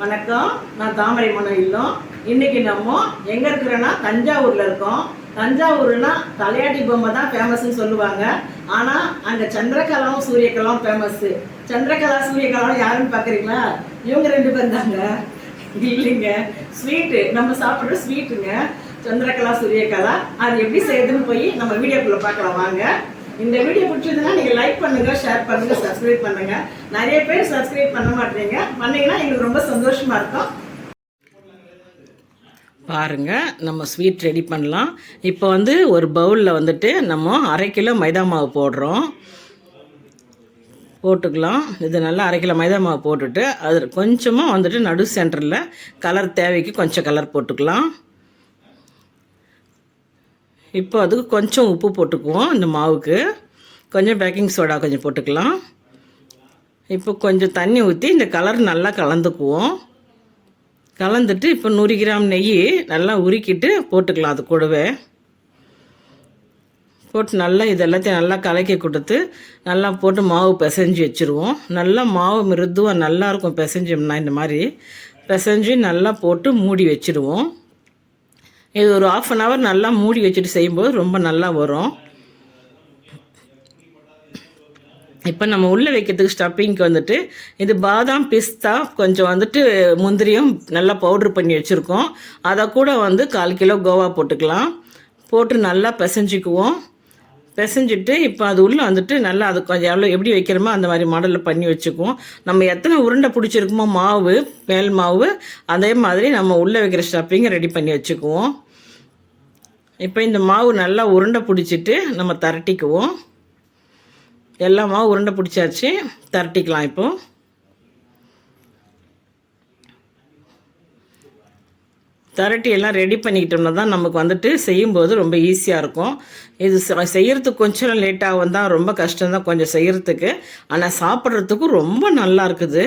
வணக்கம். நான் தாமரை மனம் இல்லம். இன்னைக்கு நம்ம எங்க இருக்கிறோன்னா தஞ்சாவூர்ல இருக்கோம். தஞ்சாவூர்னா தலையாட்டி பொம்மை தான் ஃபேமஸ்ன்னு சொல்லுவாங்க. ஆனா அங்க சந்திரகலாவும் சூரியகலாவும் ஃபேமஸ் சந்திரகலா சூரியகலாவும் யாருன்னு பாக்குறீங்களா? இவங்க ரெண்டு பேர் தாங்க. இல்லைங்க. ஸ்வீட்டு நம்ம சாப்பிட்ற ஸ்வீட்டுங்க சந்திரகலா சூரியகலா. அது எப்படி செய்யுதுன்னு போய் நம்ம வீடியோக்குள்ள பார்க்கலாம். வாங்க. இந்த வீடியோ பிடிச்சதுன்னா நீங்க லைக் பண்ணுங்க ஷேர் பண்ணுங்க சப்ஸ்கிரைப் பண்ணுங்க. நிறைய பேர் சப்ஸ்கிரைப் பண்ண மாட்டீங்க. பண்ணீங்கன்னா எங்களுக்கு ரொம்ப சந்தோஷமா இருக்கும். பாருங்கள் நம்ம ஸ்வீட் ரெடி பண்ணலாம். இப்போ வந்து ஒரு பவுலில் வந்துட்டு நம்ம அரை கிலோ மைதா மாவு போடுறோம். போட்டுக்கலாம். இது நல்லா அரை கிலோ மைதா மாவு போட்டுட்டு அது கொஞ்சமாக வந்துட்டு நடு சென்டரில் கலர் தேவைக்கு கொஞ்சம் கலர் போட்டுக்கலாம். இப்போ அதுக்கு கொஞ்சம் உப்பு போட்டுக்குவோம் இந்த மாவுக்கு. கொஞ்சம் பேக்கிங் சோடா கொஞ்சம் போட்டுக்கலாம். இப்போ கொஞ்சம் தண்ணி ஊற்றி இந்த கலர் நல்லா கலந்துக்குவோம். கலந்துட்டு இப்போ நூறு கிராம் நெய் நல்லா உருக்கிட்டு போட்டுக்கலாம் அது கூடவே. போட்டு நல்லா இது எல்லாத்தையும் நல்லா கலக்கி கொடுத்து நல்லா போட்டு மாவு பிசைஞ்சு வச்சுருவோம். நல்லா மாவு மிருதுவாக நல்லாயிருக்கும் பிசைஞ்சோம்னா இந்த மாதிரி. பிசைஞ்சு நல்லா போட்டு மூடி வச்சுருவோம். இது ஒரு ஆஃப் அன் ஹவர் நல்லா மூடி வச்சுட்டு செய்யும்போது ரொம்ப நல்லா வரும். இப்போ நம்ம உள்ளே வைக்கிறதுக்கு ஸ்டப்பிங்க்கு வந்துட்டு இது பாதாம் பிஸ்தா கொஞ்சம் வந்துட்டு முந்திரியும் நல்லா பவுட்ரு பண்ணி வச்சுருக்கோம். அதை கூட வந்து கால் கிலோ கோவா போட்டுக்கலாம். போட்டு நல்லா பிசைஞ்சிக்குவோம். பிசைஞ்சிட்டு இப்போ அது உள்ளே வந்துட்டு நல்லா அது கொஞ்சம் எவ்வளோ எப்படி வைக்கிறோமோ அந்த மாதிரி மாடலில் பண்ணி வச்சுக்குவோம். நம்ம எத்தனை உருண்டை பிடிச்சிருக்குமோ மாவு மேல் மாவு அதே மாதிரி நம்ம உள்ளே வைக்கிற ஸ்டப்பிங்கை ரெடி பண்ணி வச்சுக்குவோம். இப்போ இந்த மாவு நல்லா உருண்டை பிடிச்சிட்டு நம்ம தரட்டிக்குவோம். எல்லா மாவு உருண்டை பிடிச்சாச்சு தரட்டிக்கலாம் இப்போது திரட்டி எல்லாம் ரெடி பண்ணிக்கிட்டோம்னா தான் நமக்கு வந்துட்டு செய்யும்போது ரொம்ப ஈஸியாக இருக்கும். இது செய்கிறதுக்கு கொஞ்சம் லேட்டாகும் தான் ரொம்ப கஷ்டம் தான் கொஞ்சம் செய்கிறதுக்கு ஆனால் சாப்பிட்றதுக்கும் ரொம்ப நல்லா இருக்குது.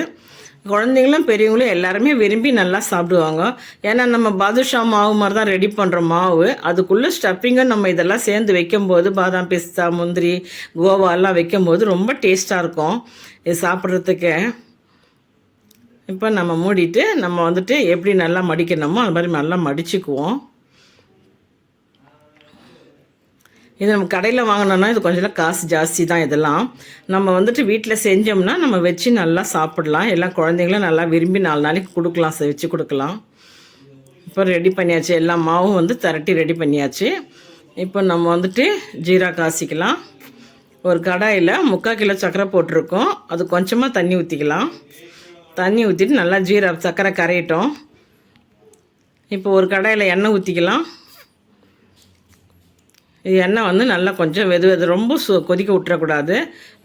குழந்தைங்களும் பெரியவங்களும் எல்லாருமே விரும்பி நல்லா சாப்பிடுவாங்க. ஏன்னா நம்ம பாதுஷா மாவு மாதிரி தான் ரெடி பண்ணுற மாவு. அதுக்குள்ளே ஸ்டஃப்பிங்கும் நம்ம இதெல்லாம் சேர்ந்து வைக்கும்போது பாதாம் பிஸ்தா முந்திரி கோவா எல்லாம் வைக்கும்போது ரொம்ப டேஸ்ட்டாக இருக்கும். இது சாப்பிட்றதுக்கு. இப்போ நம்ம மூடிட்டு நம்ம வந்துட்டு எப்படி நல்லா மடிக்கணுமோ அது மாதிரி நல்லா மடிச்சுக்குவோம். இது நம்ம கடையில் வாங்கினோன்னா இது கொஞ்சம் காசு ஜாஸ்தி தான் இதெல்லாம். நம்ம வந்துட்டு வீட்டில் செஞ்சோம்னா நம்ம வச்சு நல்லா சாப்பிடலாம். எல்லாம் குழந்தைங்களும் நல்லா விரும்பி நாலு நாளைக்கு கொடுக்கலாம் வச்சு கொடுக்கலாம். இப்போ ரெடி பண்ணியாச்சு. எல்லா மாவும் வந்து திரட்டி ரெடி பண்ணியாச்சு. இப்போ நம்ம வந்துட்டு ஜீரா காசிக்கலாம். ஒரு கடாயில் முக்கால் கிலோ சர்க்கரை போட்டிருக்கோம். அது கொஞ்சமாக தண்ணி ஊற்றிக்கலாம் தண்ணி ஊற்றிட்டு நல்லா ஜீரா சர்க்கரை கரையட்டும். இப்போ ஒரு கடாயில் எண்ணெய் ஊற்றிக்கலாம் எண்ணெய் வந்து நல்லா கொஞ்சம் வெது வெது ரொம்ப சு கொதிக்க விட்டுறக்கூடாது.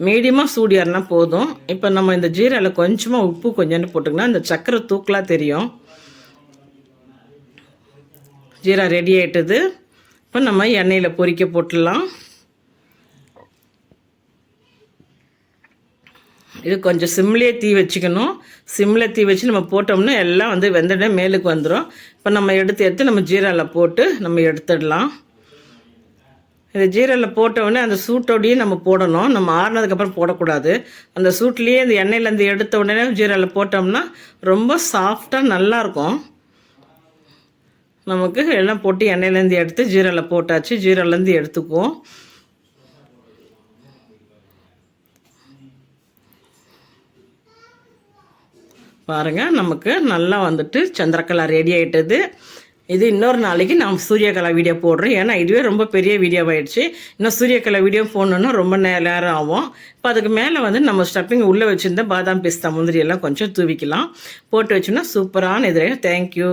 மீடியமாக சூடு ஏறினா போதும். இப்போ நம்ம இந்த ஜீராவில் கொஞ்சமாக உப்பு கொஞ்சோண்டு போட்டுக்கினா இந்த சக்கரை தூக்கலாக தெரியும். ஜீரா ரெடி ஆகிட்டது இப்போ நம்ம எண்ணெயில் பொரிக்க போட்டுடலாம். இது கொஞ்சம் சிம்லேயே தீ வச்சுக்கணும். சிம்மில் தீ வச்சு நம்ம போட்டோம்னா எல்லாம் வந்து வெந்தடனே மேலுக்கு வந்துடும் இப்போ நம்ம எடுத்து எடுத்து நம்ம ஜீராவில் போட்டு நம்ம எடுத்துடலாம். இந்த ஜீரலில் போட்டவுடனே அந்த சூட்டோடையே நம்ம போடணும். நம்ம ஆறுனதுக்கப்புறம் போடக்கூடாது. அந்த சூட்லேயே அந்த எண்ணெயிலேருந்து எடுத்த உடனே ஜீரலில் போட்டோம்னா ரொம்ப சாஃப்டாக நல்லாயிருக்கும். நமக்கு எல்லாம் போட்டு எண்ணெயிலேருந்து எடுத்து ஜீரலில் போட்டாச்சு. ஜீரலேருந்து எடுத்துக்குவோம். பாருங்கள் நமக்கு நல்லா வந்துட்டு சந்திரக்கலா ரெடி ஆகிட்டது இது இன்னொரு நாளைக்கு நான் சூரியகலா வீடியோ போடுறேன். ஏன்னா இதுவே ரொம்ப பெரிய வீடியோவாயிடுச்சு இன்னும் சூரியகலா வீடியோ போடணுன்னா ரொம்ப நேரம் ஆகும். இப்போ அதுக்கு மேலே வந்து நம்ம ஸ்டப்பிங் உள்ளே வச்சுருந்த பாதாம் பிஸ்தா முந்திரி எல்லாம் கொஞ்சம் தூவிக்கலாம். போட்டு வச்சோம்னா சூப்பரான இது தேங்க்யூ